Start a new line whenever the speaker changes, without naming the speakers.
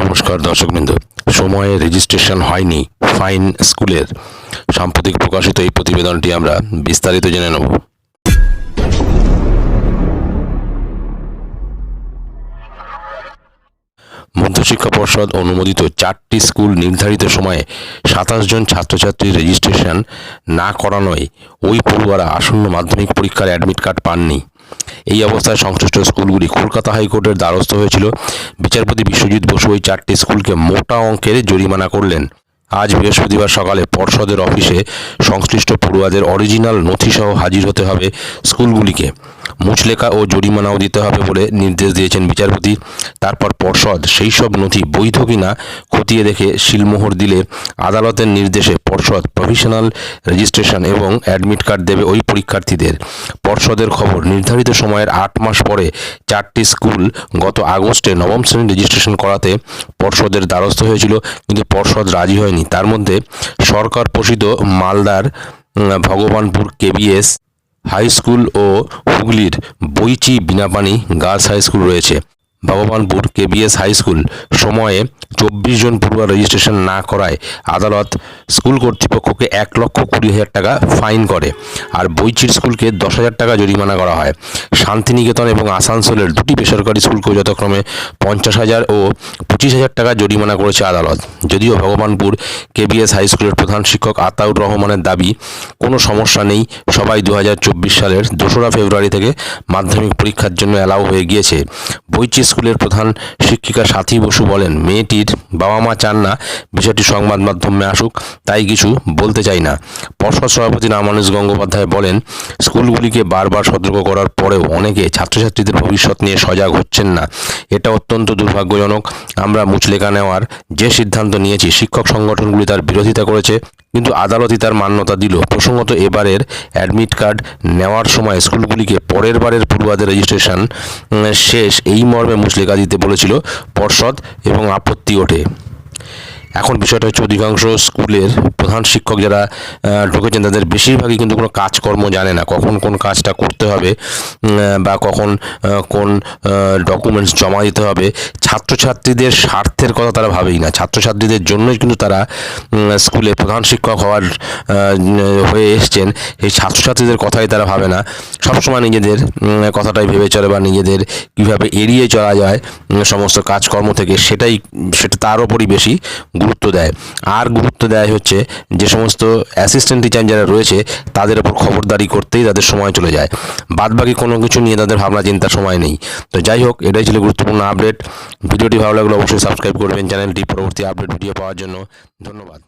নমস্কার দর্শকবৃন্দ। সময়ে রেজিস্ট্রেশন হয়নি ফাইন স্কুলের সাম্প্রতিক প্রকাশিত এই প্রতিবেদনটি আমরা বিস্তারিত জেনে নেব। মধ্যশিক্ষা পর্ষদ অনুমোদিত চারটি স্কুল নির্ধারিত সময়ে সাতাশ জন ছাত্রছাত্রীর রেজিস্ট্রেশন না করানোয় ওই পড়ুয়ারা আসন্ন মাধ্যমিক পরীক্ষার অ্যাডমিট কার্ড পাননি। এই অবস্থায় সংশ্লিষ্ট স্কুলগুলি কলকাতা হাইকোর্টের দ্বারস্থ হয়েছিল। বিচারপতি বিশ্বজিৎ বসু ওই চারটি স্কুলকে মোটা অঙ্কের জরিমানা করলেন। আজ বৃহস্পতিবার সকালে পর্ষদের অফিসে সংশ্লিষ্ট পড়ুয়াদের অরিজিনাল নথিসহ হাজির হতে হবে স্কুলগুলিকে। মুচলেখা ও জরিমানাও দিতে হবে বলে নির্দেশ দিয়েছেন বিচারপতি। তারপর পর্ষদ সেই সব নথি বৈধ কিনা খতিয়ে দেখে শিলমোহর দিলে আদালতের নির্দেশে পর্ষদ প্রফেশনাল রেজিস্ট্রেশন এবং অ্যাডমিট কার্ড দেবে ওই পরীক্ষার্থীদের। পর্ষদের খবর নির্ধারিত সময়ের আট মাস পরে চারটি স্কুল গত আগস্টে নবম শ্রেণি রেজিস্ট্রেশন করাতে পর্ষদের দ্বারস্থ হয়েছিল, কিন্তু পর্ষদ রাজি হয়নি। তার মধ্যে সরকার পোষিত মালদার ভগবানপুর কেবিএস হাই স্কুল ও হুগলির Boichi Binapani girls high school রয়েছে। ভগবানপুর কেবিএস হাই স্কুল সময়ে চব্বিশ জন পড়ুয়া রেজিস্ট্রেশন না করায় আদালত স্কুল কর্তৃপক্ষকে এক লক্ষ কুড়ি হাজার টাকা ফাইন করে। আর বইচির স্কুলকে দশ হাজার টাকা জরিমানা করা হয়। শান্তিনিকেতন এবং আসানসোলের দুটি বেসরকারি স্কুলকেও যথাক্রমে পঞ্চাশ হাজার ও পঁচিশ হাজার টাকা জরিমানা করেছে আদালত। যদিও ভগবানপুর কেবিএস হাই স্কুলের প্রধান শিক্ষক আতাউর রহমানের দাবি, কোনো সমস্যা নেই, সবাই দু হাজার চব্বিশ সালের দোসরা ফেব্রুয়ারি থেকে মাধ্যমিক পরীক্ষার জন্য অ্যালাউ হয়ে গিয়েছে। বইচি স্কুলের প্রধান শিক্ষিকা সাথী বসু বলেন, মেয়েটির বাবা মা চান না, বিষয়টি সংবাদ মাধ্যমে আসুক, তাই কিছু বলতে চাই না। পর্ষদ সভাপতি রামানুজ গঙ্গোপাধ্যায় বলেন, স্কুলগুলিকে বারবার সতর্ক করার পরেও অনেকে ছাত্রছাত্রীদের ভবিষ্যৎ নিয়ে সজাগ হচ্ছেন না। এটা অত্যন্ত দুর্ভাগ্যজনক। আমরা মুচলেখা নেওয়ার যে সিদ্ধান্ত নিয়েছি, শিক্ষক সংগঠনগুলি তার বিরোধিতা করেছে কিন্তু আদালতই তার মান্যতা দিল। প্রসঙ্গত এবারের অ্যাডমিট কার্ড নেওয়ার সময় স্কুলগুলিকে পরের বারের পূর্বাদের রেজিস্ট্রেশন শেষ। এই মর্মে মুচলেখা দিতে বলেছিল, পর্ষদ এবং আপত্তি ওঠে। এখন বিষয়টা হচ্ছে অধিকাংশ স্কুলের প্রধান শিক্ষক যারা ঢুকেছেন তাদের বেশিরভাগই কিন্তু কোনো কাজকর্ম জানে না, কখন কোন কাজটা করতে হবে বা কখন কোন ডকুমেন্টস জমা দিতে হবে, ছাত্রছাত্রীদের স্বার্থের কথা তারা ভাবেই না। ছাত্রছাত্রীদের জন্যই কিন্তু তারা স্কুলে প্রধান শিক্ষক হওয়ার হয়ে এসছেন, এই ছাত্রছাত্রীদের কথাই তারা ভাবে না। সবসময় নিজেদের কথাটাই ভেবে চলে বা নিজেদের কীভাবে এড়িয়ে চলা যায় সমস্ত কাজকর্ম থেকে, সেটাই, সেটা তার ওপরই বেশি গুরুত্ব দেয়। আর গুরুত্ব দেয় হচ্ছে যে সমস্ত অ্যাসিস্ট্যান্ট টিচার যারা রয়েছে, তাদের ওপর খবরদারি করতেই তাদের সময় চলে যায়। বাদবাকি কোনো কিছু নিয়ে তাদের ভাবনা চিন্তার সময় নেই। তো যাই হোক, এটাই ছিল গুরুত্বপূর্ণ আপডেট ভিডিওটি ভালো লাগলে অবশ্যই সাবস্ক্রাইব করবেন। চ্যানেলটি পরবর্তী আপডেট ভিডিও পাওয়ার জন্য ধন্যবাদ।